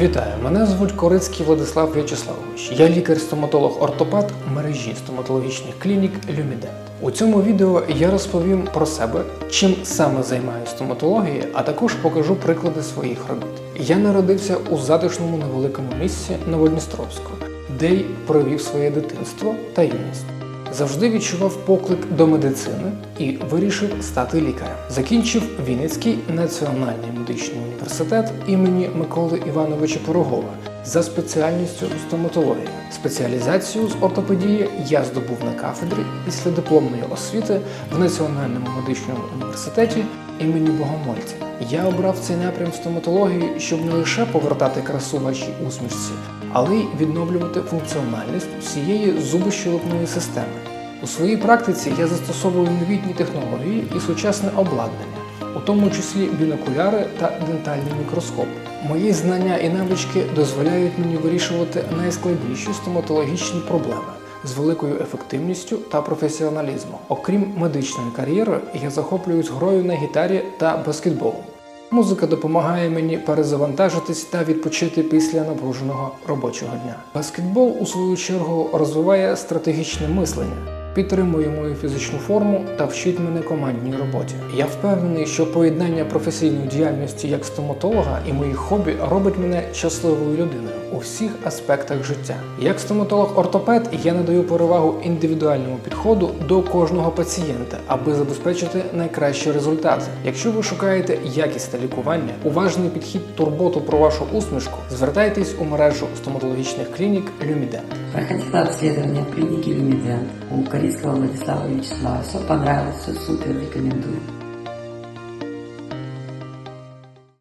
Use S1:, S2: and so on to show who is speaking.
S1: Вітаю, мене звуть Корицький Владислав В'ячеславович. Я лікар-стоматолог-ортопед мережі стоматологічних клінік Люмідент. У цьому відео я розповім про себе, чим саме займаюся стоматологією, а також покажу приклади своїх робіт. Я народився у затишному невеликому місці Новодністровську, де й провів своє дитинство та юність. Завжди відчував поклик до медицини і вирішив стати лікарем. Закінчив Вінницький національний медичний університет імені Миколи Івановича Пирогова за спеціальністю стоматологія. Спеціалізацію з ортопедії я здобув на кафедрі після дипломної освіти в Національному медичному університеті імені Богомольця. Я обрав цей напрям стоматології, щоб не лише повертати красу вашій усмішці, але й відновлювати функціональність всієї зубощелепної системи. У своїй практиці я застосовую новітні технології і сучасне обладнання, у тому числі бінокуляри та дентальний мікроскоп. Мої знання і навички дозволяють мені вирішувати найскладніші стоматологічні проблеми з великою ефективністю та професіоналізмом. Окрім медичної кар'єри, я захоплююсь грою на гітарі та баскетболом. Музика допомагає мені перезавантажитись та відпочити після напруженого робочого дня. Баскетбол, у свою чергу, розвиває стратегічне мислення, підтримує мою фізичну форму та вчить мене командній роботі. Я впевнений, що поєднання професійної діяльності як стоматолога і моїх хобі робить мене щасливою людиною у всіх аспектах життя. Як стоматолог-ортопед я надаю перевагу індивідуальному підходу до кожного пацієнта, аби забезпечити найкращі результати. Якщо ви шукаєте якісне лікування, уважний підхід турботу про вашу усмішку, звертайтесь у мережу стоматологічних клінік Люмідент.
S2: Проходи на обследование в Корейского Владислава Вячеслава. Все понравилось, все супер, рекомендую.